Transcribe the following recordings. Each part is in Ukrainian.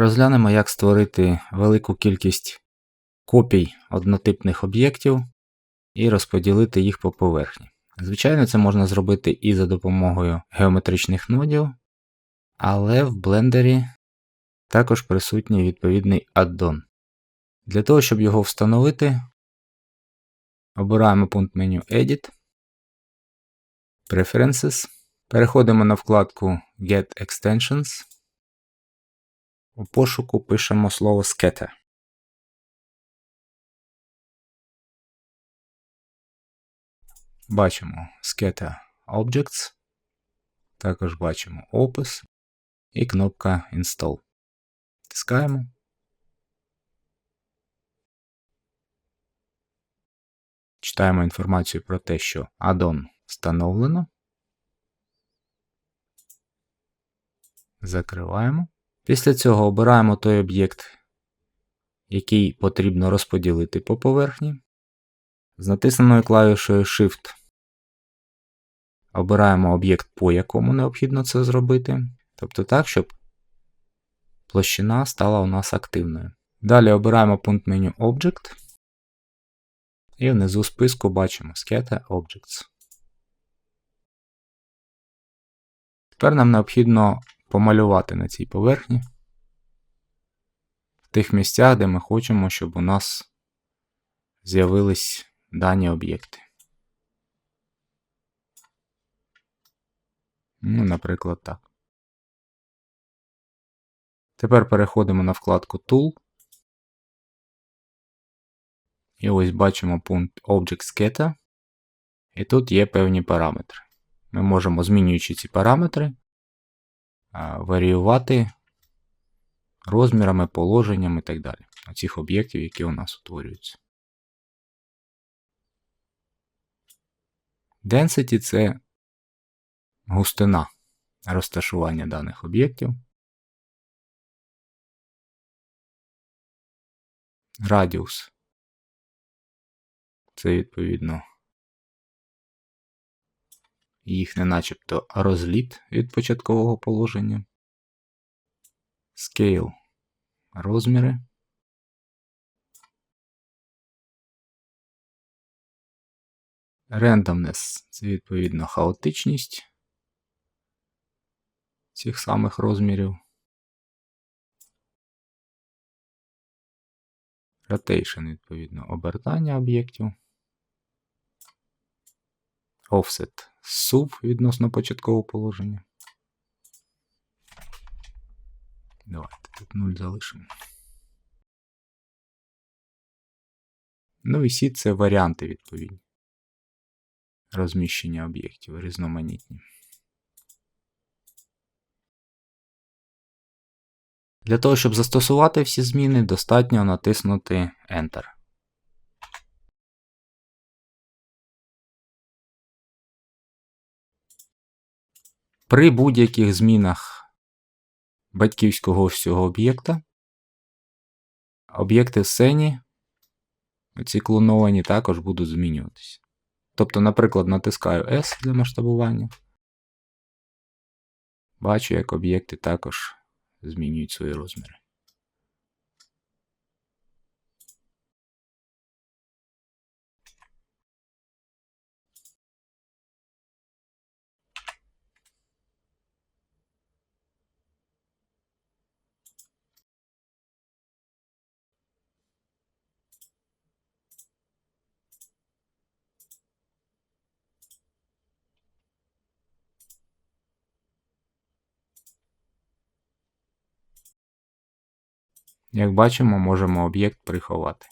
Розглянемо, як створити велику кількість копій однотипних об'єктів і розподілити їх по поверхні. Звичайно, це можна зробити і за допомогою геометричних нодів, але в блендері також присутній відповідний аддон. Для того, щоб його встановити, обираємо пункт меню Edit, Preferences, переходимо на вкладку Get Extensions. У пошуку пишемо слово scatter. Бачимо Scatter Objects, також бачимо опис і кнопка Install. Тискаємо. Читаємо інформацію про те, що add-on встановлено. Закриваємо. Після цього обираємо той об'єкт, який потрібно розподілити по поверхні. З натисненою клавішою Shift обираємо об'єкт, по якому необхідно це зробити. Тобто так, щоб площина стала у нас активною. Далі обираємо пункт меню Object. І внизу списку бачимо Scatter Objects. Тепер нам необхідно помалювати на цій поверхні в тих місцях, де ми хочемо, щоб у нас з'явились дані об'єкти. Ну, наприклад, так. Тепер переходимо на вкладку Tool. І ось бачимо пункт Object Scatter. І тут є певні параметри. Ми можемо, змінюючи ці параметри, варіювати розмірами, положенням і так далі. Оцих об'єктів, які у нас утворюються. Density це густина розташування даних об'єктів. Радіус. Це відповідно їхнє начебто розліт від початкового положення. Scale розміри. Randomness це відповідно хаотичність цих самих розмірів. Rotation, відповідно, обертання об'єктів. Offset сув відносно початкового положення. Давайте тут 0 залишимо. Ну і всі це варіанти відповідні. Розміщення об'єктів різноманітні. Для того, щоб застосувати всі зміни, достатньо натиснути Enter. При будь-яких змінах батьківського всього об'єкта, об'єкти в сцені, ці клоновані також будуть змінюватися. Тобто, наприклад, натискаю S для масштабування. Бачу, як об'єкти також змінюють свої розміри. Як бачимо, можемо об'єкт приховати.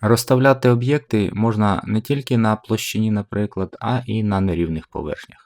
Розставляти об'єкти можна не тільки на площині, наприклад, а і на нерівних поверхнях.